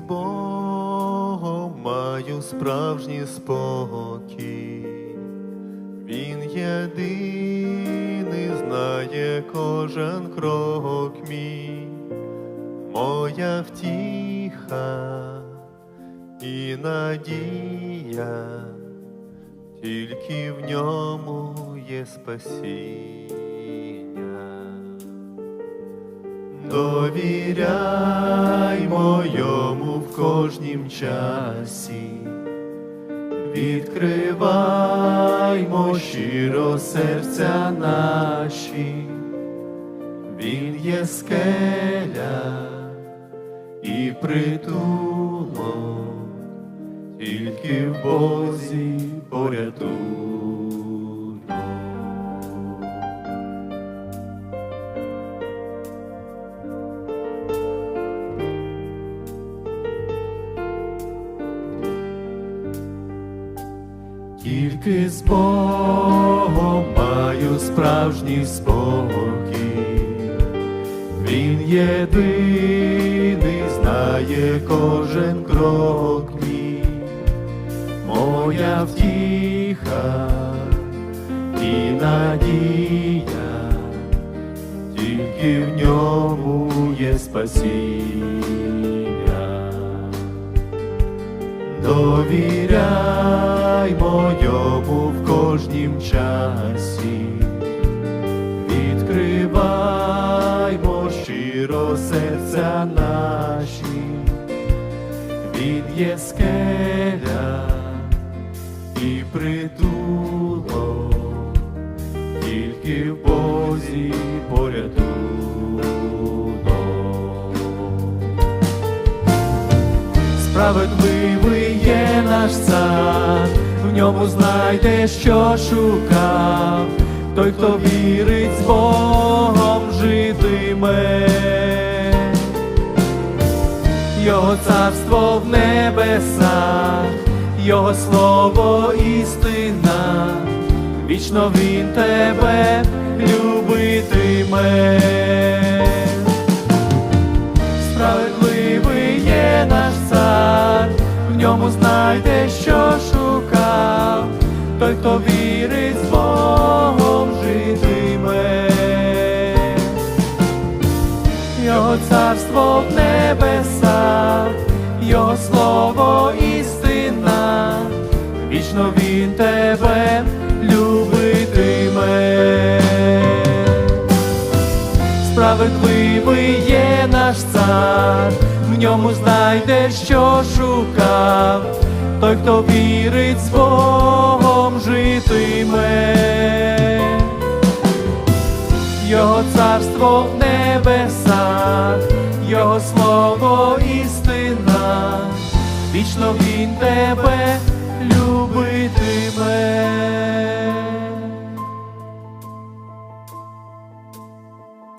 з Богом маю справжній спокій. Він єдиний знає кожен крок мій, моя втіха і надія, тільки в ньому є спасіння. Довіряймо йому в кожнім часі, відкриваймо щиро серця наші, він є скеля і притулок, тільки в Бозі порятунок. Тільки з Богом маю справжній спокій, Він єдиний знає кожен крок мій, моя втіха і надія, тільки в ньому є спасіння. Довіряймо йому в кожнім часі, відкриваймо щиро серця наші, він є скеля і притулок, тільки в Бозі порятунок. Справедливий є наш цар, ньому знайде, що шукав, той, хто вірить з Богом житиме. Його царство в небесах, Його слово істина, вічно він тебе любитиме. Справедливий є наш цар, в ньому знайде, вірить з Богом житиме. Його царство в небесах, Його слово істина, вічно він тебе любитиме. Справедливий є наш цар, в ньому знайде, що шукав, той, хто вірить з Богом житиме. Його царство в небесах, Його слово істина, вічно він тебе любитиме.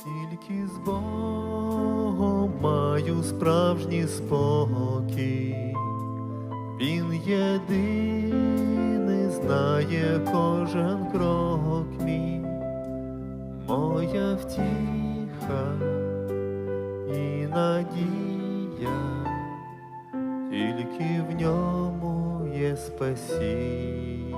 Тільки з Богом маю справжній спокій, єдиний знає кожен крок мій, моя втіха і надія, тільки в ньому є спасіння.